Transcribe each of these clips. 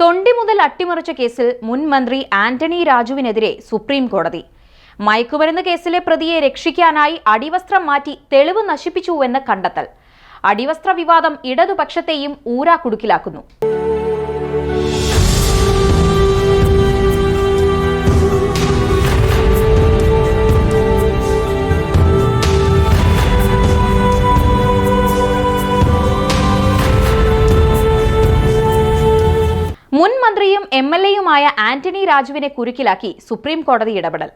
തൊണ്ടി മുതൽ അട്ടിമറിച്ച കേസിൽ മുൻ മന്ത്രി ആന്റണി രാജുവിനെതിരെ സുപ്രീം കോടതി. മയക്കുമരുന്ന് കേസിലെ പ്രതിയെ രക്ഷിക്കാനായി അടിവസ്ത്രം മാറ്റി തെളിവ് നശിപ്പിച്ചുവെന്ന് കണ്ടെത്തൽ. അടിവസ്ത്ര വിവാദം ഇടതുപക്ഷത്തെയും ഊരാക്കുടുക്കിലാക്കുന്നു എം എൽ എയുമായ ആന്റണി രാജുവിനെ കുരുക്കിലാക്കി സുപ്രീം കോടതി ഇടപെടൽ.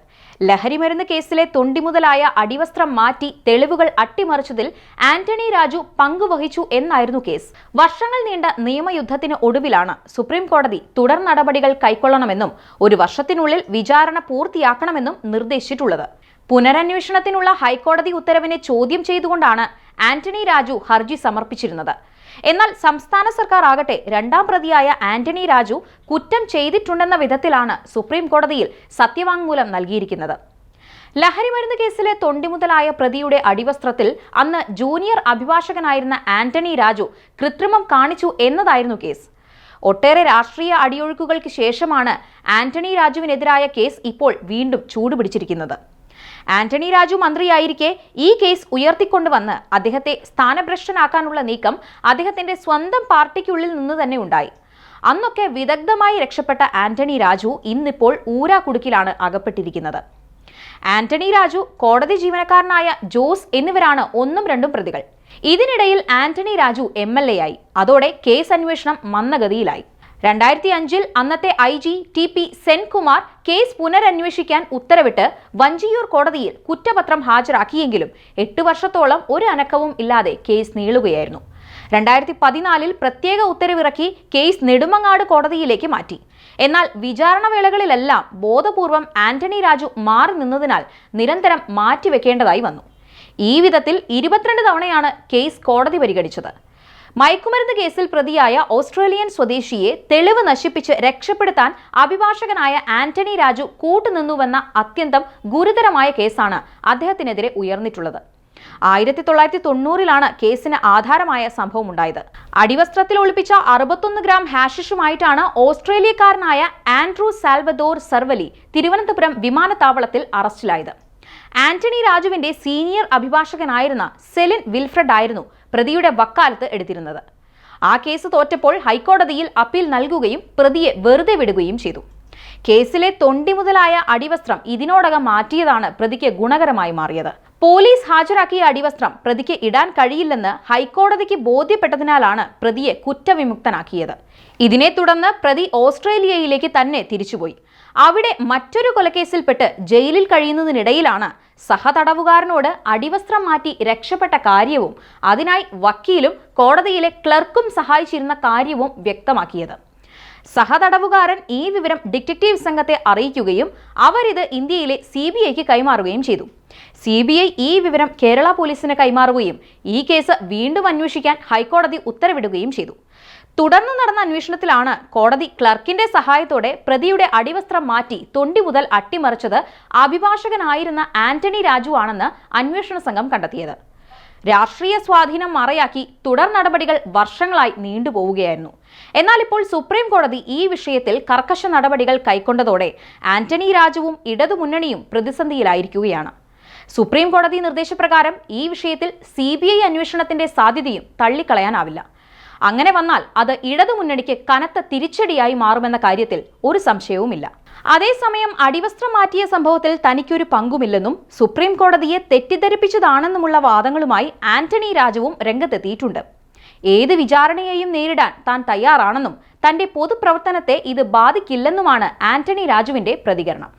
ലഹരിമരുന്ന് കേസിലെ തൊണ്ടി മുതലായ അടിവസ്ത്രം മാറ്റി തെളിവുകൾ അട്ടിമറിച്ചതിൽ ആന്റണി രാജു പങ്കുവഹിച്ചു എന്നായിരുന്നു കേസ്. വർഷങ്ങൾ നീണ്ട നിയമയുദ്ധത്തിന് ഒടുവിലാണ് സുപ്രീം കോടതി തുടർ നടപടികൾ കൈക്കൊള്ളണമെന്നും ഒരു വർഷത്തിനുള്ളിൽ വിചാരണ പൂർത്തിയാക്കണമെന്നും നിർദ്ദേശിച്ചിട്ടുള്ളത്. പുനരന്വേഷണത്തിനുള്ള ഹൈക്കോടതി ഉത്തരവിനെ ചോദ്യം ചെയ്തുകൊണ്ടാണ് ആന്റണി രാജു ഹർജി സമർപ്പിച്ചിരുന്നത്. എന്നാൽ സംസ്ഥാന സർക്കാർ ആകട്ടെ രണ്ടാം പ്രതിയായ ആന്റണി രാജു കുറ്റം ചെയ്തിട്ടുണ്ടെന്ന വിധത്തിലാണ് സുപ്രീം കോടതിയിൽ സത്യവാങ്മൂലം നൽകിയിരിക്കുന്നത്. ലഹരിമരുന്ന് കേസിലെ തൊണ്ടിമുതലായ പ്രതിയുടെ അടിവസ്ത്രത്തിൽ അന്ന് ജൂനിയർ അഭിഭാഷകനായിരുന്ന ആന്റണി രാജു കൃത്രിമം കാണിച്ചു എന്നതായിരുന്നു കേസ്. ഒട്ടേറെ രാഷ്ട്രീയ അടിയൊഴുക്കുകൾക്ക് ശേഷമാണ് ആന്റണി രാജുവിനെതിരായ കേസ് ഇപ്പോൾ വീണ്ടും ചൂടുപിടിച്ചിരിക്കുന്നത്. ആന്റണി രാജു മന്ത്രിയായിരിക്കെ ഈ കേസ് ഉയർത്തിക്കൊണ്ടുവന്ന് അദ്ദേഹത്തെ സ്ഥാനഭ്രഷ്ടനാക്കാനുള്ള നീക്കം അദ്ദേഹത്തിന്റെ സ്വന്തം പാർട്ടിക്കുള്ളിൽ നിന്ന് തന്നെ ഉണ്ടായി. അന്നൊക്കെ വിദഗ്ധമായി രക്ഷപ്പെട്ട ആന്റണി രാജു ഇന്നിപ്പോൾ ഊരാക്കുടുക്കിലാണ് അകപ്പെട്ടിരിക്കുന്നത്. ആന്റണി രാജു കോടതി ജീവനക്കാരനായ ജോസ് എന്നിവരാണ് ഒന്നും രണ്ടും പ്രതികൾ. ഇതിനിടയിൽ ആന്റണി രാജു എം ആയി. അതോടെ കേസ് അന്വേഷണം മന്ദഗതിയിലായി. രണ്ടായിരത്തി അഞ്ചിൽ അന്നത്തെ I G T P Senkumar case പുനരന്വേഷിക്കാൻ ഉത്തരവിട്ട് വഞ്ചിയൂർ കോടതിയിൽ കുറ്റപത്രം ഹാജരാക്കിയെങ്കിലും എട്ട് വർഷത്തോളം ഒരു അനക്കവും ഇല്ലാതെ കേസ് നീളുകയായിരുന്നു. രണ്ടായിരത്തി പതിനാലിൽ പ്രത്യേക ഉത്തരവിറക്കി കേസ് നെടുമങ്ങാട് കോടതിയിലേക്ക് മാറ്റി. എന്നാൽ വിചാരണ വേളകളിലെല്ലാം ബോധപൂർവം ആന്റണി രാജു മാറി നിന്നതിനാൽ നിരന്തരം മാറ്റിവെക്കേണ്ടതായി വന്നു. ഈ വിധത്തിൽ ഇരുപത്തിരണ്ട് തവണയാണ് കേസ് കോടതി പരിഗണിച്ചത്. മയക്കുമരുന്ന് കേസിൽ പ്രതിയായ ഓസ്ട്രേലിയൻ സ്വദേശിയെ തെളിവ് നശിപ്പിച്ച് രക്ഷപ്പെടുത്താൻ അഭിഭാഷകനായ ആന്റണി രാജു കൂട്ടുനിന്നുവെന്ന അത്യന്തം ഗുരുതരമായ കേസാണ് അദ്ദേഹത്തിനെതിരെ ഉയർന്നിട്ടുള്ളത്. ആയിരത്തി തൊള്ളായിരത്തി തൊണ്ണൂറിലാണ് കേസിന് ആധാരമായ സംഭവം ഉണ്ടായത് അടിവസ്ത്രത്തിൽ ഒളിപ്പിച്ച അറുപത്തൊന്ന് ഗ്രാം ഹാഷിഷുമായിട്ടാണ് ഓസ്ട്രേലിയക്കാരനായ ആൻഡ്രൂ സാൽവദോർ സർവലി തിരുവനന്തപുരം വിമാനത്താവളത്തിൽ അറസ്റ്റിലായത്. ആന്റണി രാജുവിന്റെ സീനിയർ അഭിഭാഷകനായിരുന്ന സെലിൻ വിൽഫ്രഡ് ആയിരുന്നു പ്രതിയുടെ വക്കാലത്ത് എടുത്തിരുന്നത്. ആ കേസ് തോറ്റപ്പോൾ ഹൈക്കോടതിയിൽ അപ്പീൽ നൽകുകയും പ്രതിയെ വെറുതെ വിടുകയും ചെയ്തു. കേസിലെ തൊണ്ടി മുതലായ അടിവസ്ത്രം ഇതിനോടകം മാറ്റിയതാണ് പ്രതിക്ക് ഗുണകരമായി മാറിയത്. പോലീസ് ഹാജരാക്കിയ അടിവസ്ത്രം പ്രതിക്ക് ഇടാൻ കഴിയില്ലെന്ന് ഹൈക്കോടതിക്ക് ബോധ്യപ്പെട്ടതിനാലാണ് പ്രതിയെ കുറ്റവിമുക്തനാക്കിയത്. ഇതിനെ തുടർന്ന് പ്രതി ഓസ്ട്രേലിയയിലേക്ക് തന്നെ തിരിച്ചുപോയി. അവിടെ മറ്റൊരു കൊലക്കേസിൽപ്പെട്ട് ജയിലിൽ കഴിയുന്നതിനിടയിലാണ് സഹതടവുകാരനോട് അടിവസ്ത്രം മാറ്റി രക്ഷപ്പെട്ട കാര്യവും അതിനായി വക്കീലും കോടതിയിലെ ക്ലർക്കും സഹായിച്ചിരുന്ന കാര്യവും വ്യക്തമാക്കിയത്. സഹതടവുകാരൻ ഈ വിവരം ഡിറ്റക്റ്റീവ് സംഘത്തെ അറിയിക്കുകയും അവരിത് ഇന്ത്യയിലെ സി ബി ഐക്ക് കൈമാറുകയും ചെയ്തു. സി ബി ഐ ഈ വിവരം കേരള പോലീസിന് കൈമാറുകയും ഈ കേസ് വീണ്ടും അന്വേഷിക്കാൻ ഹൈക്കോടതി ഉത്തരവിടുകയും ചെയ്തു. തുടർന്ന് നടന്ന അന്വേഷണത്തിലാണ് കോടതി ക്ലർക്കിന്റെ സഹായത്തോടെ പ്രതിയുടെ അടിവസ്ത്രം മാറ്റി തൊണ്ടി മുതൽ അട്ടിമറിച്ചത് അഭിഭാഷകനായിരുന്ന ആന്റണി രാജു ആണെന്ന് അന്വേഷണ സംഘം കണ്ടെത്തിയത്. രാഷ്ട്രീയ സ്വാധീനം മറയാക്കി തുടർ നടപടികൾ വർഷങ്ങളായി നീണ്ടുപോവുകയായിരുന്നു എന്നാൽ ഇപ്പോൾ സുപ്രീം കോടതി ഈ വിഷയത്തിൽ കർക്കശ നടപടികൾ കൈക്കൊണ്ടതോടെ ആന്റണി രാജുവും ഇടതുമുന്നണിയും പ്രതിസന്ധിയിലായിരിക്കുകയാണ്. സുപ്രീം കോടതി നിർദ്ദേശപ്രകാരം ഈ വിഷയത്തിൽ സി ബി ഐ അന്വേഷണത്തിന്റെ സാധ്യതയും തള്ളിക്കളയാനാവില്ല. അങ്ങനെ വന്നാൽ അത് ഇടതുമുന്നണിക്ക് കനത്ത തിരിച്ചടിയായി മാറുമെന്ന കാര്യത്തിൽ ഒരു സംശയവുമില്ല. അതേസമയം അടിവസ്ത്രം മാറ്റിയ സംഭവത്തിൽ തനിക്കൊരു പങ്കുമില്ലെന്നും സുപ്രീം കോടതിയെ തെറ്റിദ്ധരിപ്പിച്ചതാണെന്നുമുള്ള വാദങ്ങളുമായി ആന്റണി രാജുവും രംഗത്തെത്തിയിട്ടുണ്ട്. ഏത് വിചാരണയെയും നേരിടാൻ താൻ തയ്യാറാണെന്നും തന്റെ പൊതുപ്രവർത്തനത്തെ ഇത് ബാധിക്കില്ലെന്നുമാണ് ആന്റണി രാജുവിന്റെ പ്രതികരണം.